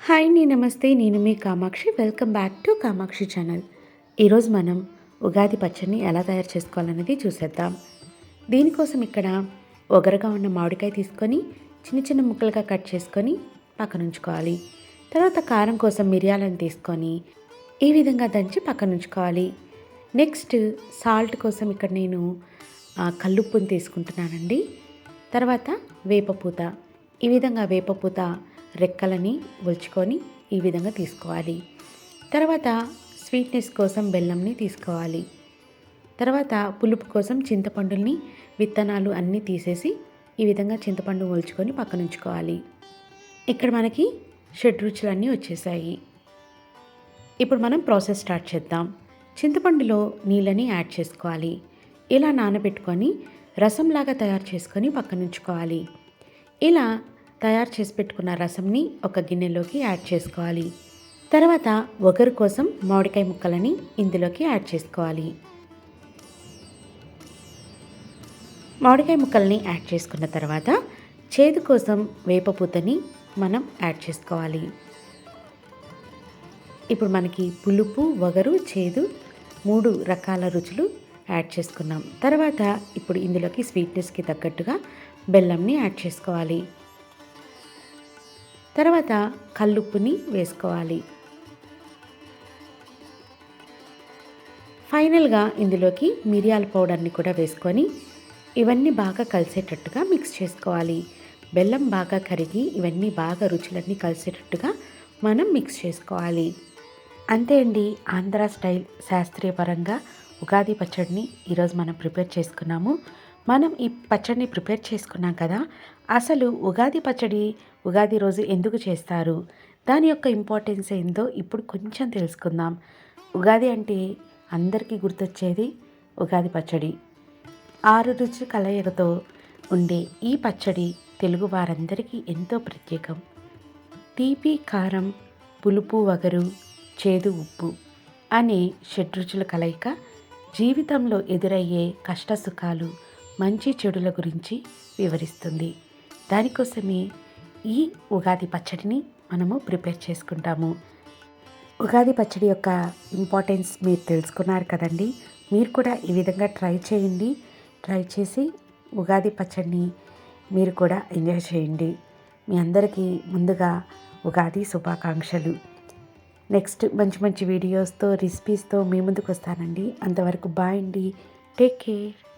Hi నీ నమస్తే నేను మీ Kamakshi. Welcome back to Kamakshi channel. ఈరోజు మనం ఉగాది పచ్చడిని ఎలా తయారు చేసుకోవాలనేది చూసేద్దాం. దీనికోసం ఇక్కడ ఒగరగా ఉన్న మామిడికాయ తీసుకొని చిన్న చిన్న ముక్కలుగా కట్ చేసుకొని పక్కన ఉంచుకోవాలి తర్వాత కారం కోసం మిరియాలను తీసుకొని ఈ విధంగా దంచి పక్కన ఉంచుకోవాలి నెక్స్ట్ సాల్ట్ కోసం ఇక్కడ నేను ఆ, కల్లుప్పుని తీసుకుంటున్నానండి. తర్వాత వేపపూత. ఈ విధంగా వేపపూత రెక్కలని ఒలుచుకొని ఈ విధంగా తీసుకోవాలి. తర్వాత స్వీట్నెస్ కోసం బెల్లంని తీసుకోవాలి. తర్వాత పులుపు కోసం చింతపండుని విత్తనాలు అన్నీ తీసేసి ఈ విధంగా చింతపండు ఒలుచుకొని పక్కన ఉంచుకోవాలి ఇక్కడ మనకి షెడ్ రుచులన్నీ వచ్చేసాయి. ఇప్పుడు మనం ప్రాసెస్ స్టార్ట్ చేద్దాం. చింతపండులో నీళ్ళని యాడ్ చేసుకోవాలి. ఇలా నానబెట్టుకొని రసంలాగా తయారు చేసుకొని పక్కనుంచుకోవాలి. ఇలా తయారు చేసి పెట్టుకున్న రసంని ఒక గిన్నెలోకి యాడ్ చేసుకోవాలి. తర్వాత ఒగరు కోసం మామిడికాయ ముక్కలని ఇందులోకి యాడ్ చేసుకోవాలి. మామిడికాయ ముక్కల్ని యాడ్ చేసుకున్న తర్వాత చేదు కోసం వేపపూతని మనం యాడ్ చేసుకోవాలి. ఇప్పుడు మనకి పులుపు వగరు చేదు మూడు రకాల రుచులు యాడ్ చేసుకున్నాం. తర్వాత ఇప్పుడు ఇందులోకి స్వీట్నెస్కి తగ్గట్టుగా బెల్లంని యాడ్ చేసుకోవాలి. తర్వాత కల్లుప్పుని వేసుకోవాలి. ఫైనల్గా ఇందులోకి మిరియాల పౌడర్ని కూడా వేసుకొని ఇవన్నీ బాగా కలిసేటట్టుగా మిక్స్ చేసుకోవాలి. బెల్లం బాగా కరిగి ఇవన్నీ బాగా రుచులన్నీ కలిసేటట్టుగా మనం మిక్స్ చేసుకోవాలి. అంతే అండి. ఆంధ్ర స్టైల్ శాస్త్రీయ పరంగా ఉగాది పచ్చడిని ఈరోజు మనం ప్రిపేర్ చేసుకున్నాము. మనం ఈ పచ్చడిని ప్రిపేర్ చేసుకున్నాం కదా అసలు ఉగాది పచ్చడి ఉగాది రోజు ఎందుకు చేస్తారు? దాని యొక్క ఇంపార్టెన్స్ ఏందో ఇప్పుడు కొంచెం తెలుసుకుందాం. ఉగాది అంటే అందరికీ గుర్తొచ్చేది ఉగాది పచ్చడి. ఆరు రుచి కలయికతో ఉండే ఈ పచ్చడి తెలుగు వారందరికీ ఎంతో ప్రత్యేకం. తీపి కారం పులుపు వగరు చేదు ఉప్పు అనే షడ్రుచుల కలయిక జీవితంలో ఎదురయ్యే కష్టసుఖాలు మంచి చెడుల గురించి వివరిస్తుంది. దానికోసమే ఈ ఉగాది పచ్చడిని మనము ప్రిపేర్ చేసుకుంటాము. ఉగాది పచ్చడి యొక్క ఇంపార్టెన్స్ మీరు తెలుసుకున్నారు కదండి. మీరు కూడా ఈ విధంగా ట్రై చేయండి. ట్రై చేసి ఉగాది పచ్చడిని మీరు కూడా ఎంజాయ్ చేయండి. మీ అందరికీ ముందుగా ఉగాది శుభాకాంక్షలు. నెక్స్ట్ మంచి మంచి వీడియోస్తో రెసిపీస్తో మీ ముందుకు వస్తానండి. అంతవరకు బాయ్ అండి. Take care.